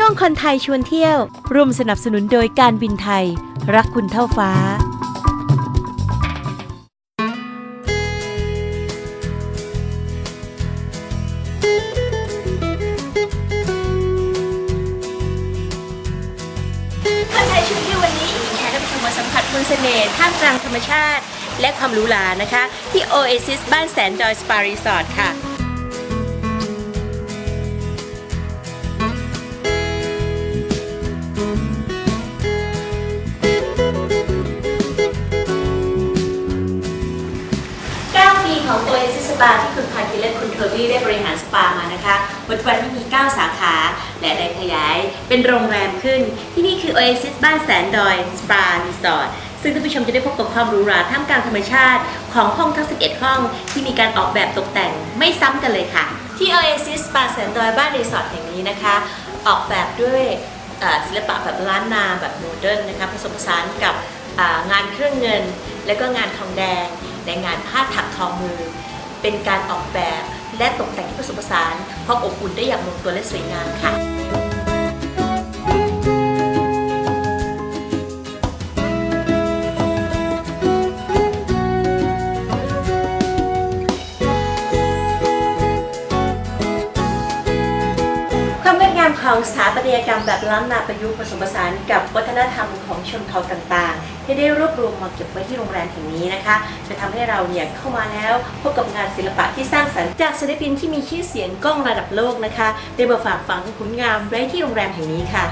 ช่วงคนไทยชวนเที่ยว ร่วมสนับสนุนโดยการบินไทย รักคุณเท่าฟ้า คนไทยชวนเที่ยววันนี้แขกรับเชิญมาสัมผัสมนต์เสน่ห์ท่ามกลางธรรมชาติ และความหรูหรานะคะ ที่ Oasis บ้านแสนดอยสปารีสอร์ทค่ะ Oasis Spa ที่คุณพาคินและคุณเทอร์บี้ได้บริหารสปามานะคะปัจจุบันนี้มี 9 สาขา และได้ขยายเป็นโรงแรมขึ้น ที่นี่คือ Oasis บ้านแสนดอย Spa Resort ซึ่งท่านผู้ชมจะได้พบกับความหรูหราท่ามกลางธรรมชาติ ของห้องทั้ง 11 ห้อง ที่มีการออกแบบตกแต่งไม่ซ้ำกันเลยค่ะ ที่ Oasis Spa แสนดอยบ้านรีสอร์ทแห่งนี้นะคะ ออกแบบด้วยศิลปะแบบล้านนาแบบโมเดิร์นนะคะผสมผสานกับงานเครื่องเงิน และก็งานทองแดงในงานผ้าถักทองมือ เป็นการออกแบบ และตกแต่งที่ผสมผสานความอบอุ่นได้อย่างลงตัวและสวยงามค่ะ ของสถาปัตยกรรมแบบล้านนาประยุกต์ผสมผสานกับวัฒนธรรมของชนเผ่าต่างๆ ที่ได้รวบรวมมาเก็บไว้ที่โรงแรมแห่งนี้นะคะ จะทำให้เราเนี่ยเข้ามาแล้วพบกับงานศิลปะที่สร้างสรรค์จากศิลปินที่มีชื่อเสียงกล้องระดับโลกนะคะ ได้มาฝากฝังผลงานไว้ที่โรงแรมแห่งนี้ค่ะ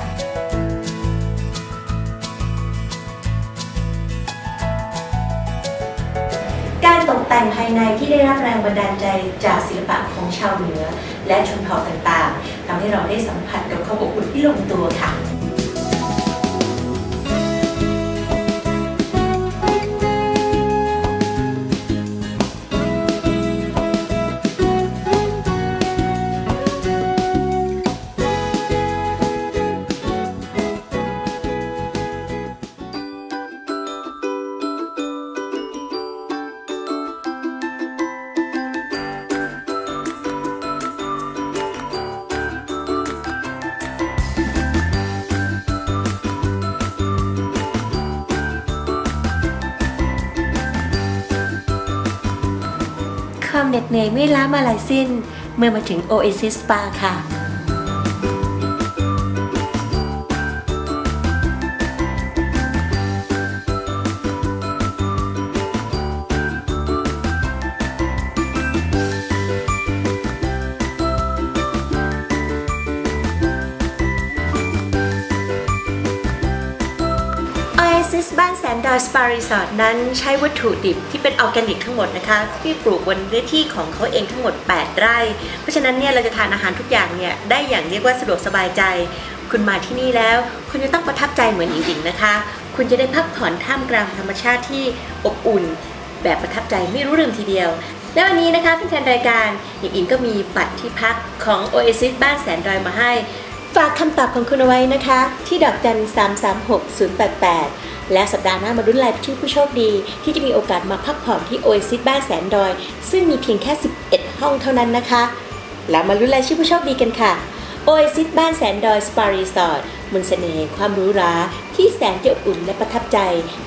งภายในที่ได้รับแรงบันดาลใจจากศิลปะของชาวเหนือ และชนเผ่าต่างๆทำให้เราได้สัมผัสกับความอบอุ่นที่ลงตัวค่ะ เหน็ดเหนื่อยไม่ล้ามาลายสิ้น เมื่อมาถึง Oasis Spa ค่ะ Oasis บ้านแสนดอยสปารีสอร์ทนั้นใช้วัตถุดิบที่เป็นออร์แกนิกทั้งหมดนะคะ ที่ปลูกบนเนื้อที่ของเขาเองทั้งหมด 8 ไร่ เพราะฉะนั้นเนี่ยเราจะทานอาหารทุกอย่างเนี่ยได้อย่างเรียกว่าสะดวกสบายใจ คุณมาที่นี่แล้ว คุณจะต้องประทับใจเหมือนหญิงๆนะคะ คุณจะได้พักผ่อนท่ามกลางธรรมชาติที่อบอุ่น แบบประทับใจไม่รู้ลืมทีเดียวและวันนี้นะคะแฟนรายการหญิงอิงก็มีบัตรที่พักของ Oasis บ้านแสนดอยมาให้ ฝากคำตอบของคุณเอาไว้นะคะ ที่ดอกจัน 336088 และสัปดาห์หน้ามาลุ้นรายชื่อผู้โชคดี ที่จะมีโอกาสมาพักผ่อนที่โอเอซิสบ้านแสนดอย ซึ่งมีเพียงแค่ 11 ห้องเท่านั้นนะคะ แล้วมาลุ้นรายชื่อผู้โชคดีกันค่ะโอเอซิสบ้านแสนดอยสปารีสอร์ทมนเสน่ห์ความหรู้ราที่แสนจะอบอุ่นและประทับใจ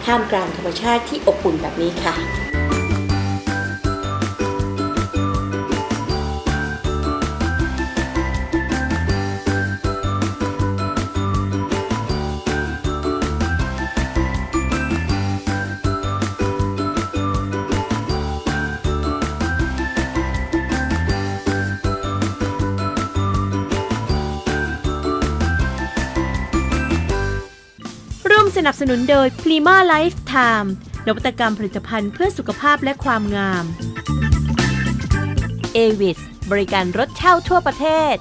ท่ามกลางธรรมชาติที่อบอุ่นแบบนี้ค่ะ สนับสนุนโดย Prima Lifetime นวัตกรรมผลิตภัณฑ์เพื่อสุขภาพและความงาม a v i s บริการรถเช่าทั่วประเทศ